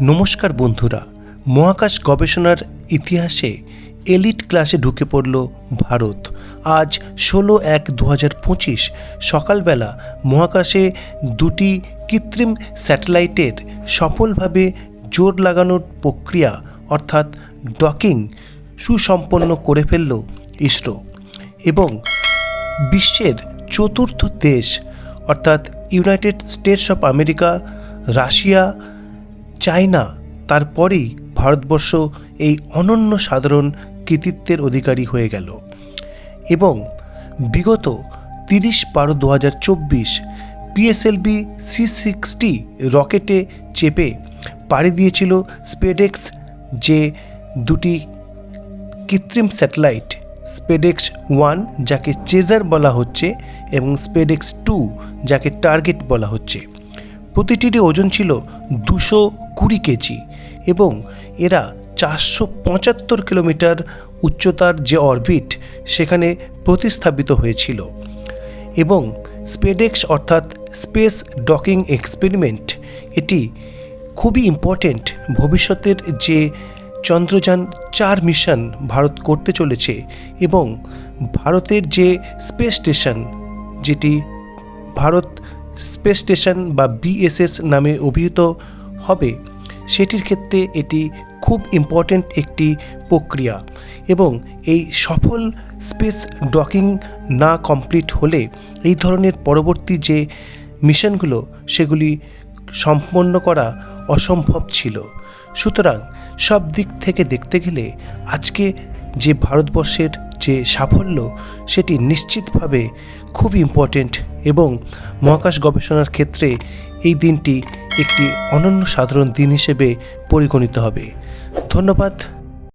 নমস্কার বন্ধুরা, মহাকাশ গবেষণার ইতিহাসে এলিট ক্লাসে ঢুকে পড়ল ভারত। আজ ষোলো এক দু হাজার পঁচিশ সকালবেলা মহাকাশে দুটি কৃত্রিম স্যাটেলাইটের সফলভাবে জোর লাগানোর প্রক্রিয়া, অর্থাৎ ডকিং, সুসম্পন্ন করে ফেলল ইসরো এবং বিশ্বের চতুর্থ দেশ, অর্থাৎ United States of America, Russia China, তারপরেই ভারতবর্ষ এই অনন্য সাধারণ কৃতিত্বের অধিকারী হয়ে গেল। এবং বিগত তিরিশ বারো দু হাজার চব্বিশ পিএসএলবি সি সিক্সটি রকেটে চেপে পাড়ি দিয়েছিল স্পেডেক্স যে দুটি কৃত্রিম স্যাটেলাইট, স্পেডেক্স ওয়ান যাকে চেজার বলা হচ্ছে এবং স্পেডেক্স টু যাকে টার্গেট বলা হচ্ছে। প্রতিটিরই ওজন ছিল দুশো কুড়ি কেজি এবং এরা চারশো পঁচাত্তর কিলোমিটার উচ্চতার যে অরবিট, সেখানে প্রতিস্থাপিত হয়েছিল। এবং স্পেডেক্স অর্থাৎ স্পেস ডকিং এক্সপেরিমেন্ট, এটি খুবই ইম্পর্টেন্ট ভবিষ্যতের যে চন্দ্রযান চার মিশন ভারত করতে চলেছে এবং ভারতের যে স্পেস স্টেশন, যেটি ভারত স্পেস স্টেশন বা বিএসএস নামে অভিহিত হবে। সেটির ক্ষেত্রে এটি খুব ইম্পর্ট্যান্ট একটি প্রক্রিয়া এবং এই সফল স্পেস ডকিং না কমপ্লিট হলে এই ধরনের পরবর্তী যে মিশনগুলো, সেগুলি সম্পন্ন করা অসম্ভব ছিল। সুতরাং সব দিক থেকে দেখতে গেলে আজকে যে ভারতবর্ষের যে সাফল্য, সেটি নিশ্চিতভাবে খুব ইম্পর্টেন্ট এবং মহাকাশ গবেষণার ক্ষেত্রে এই দিনটি একটি অনন্য সাধারণ দিন হিসেবে পরিগণিত হবে। ধন্যবাদ।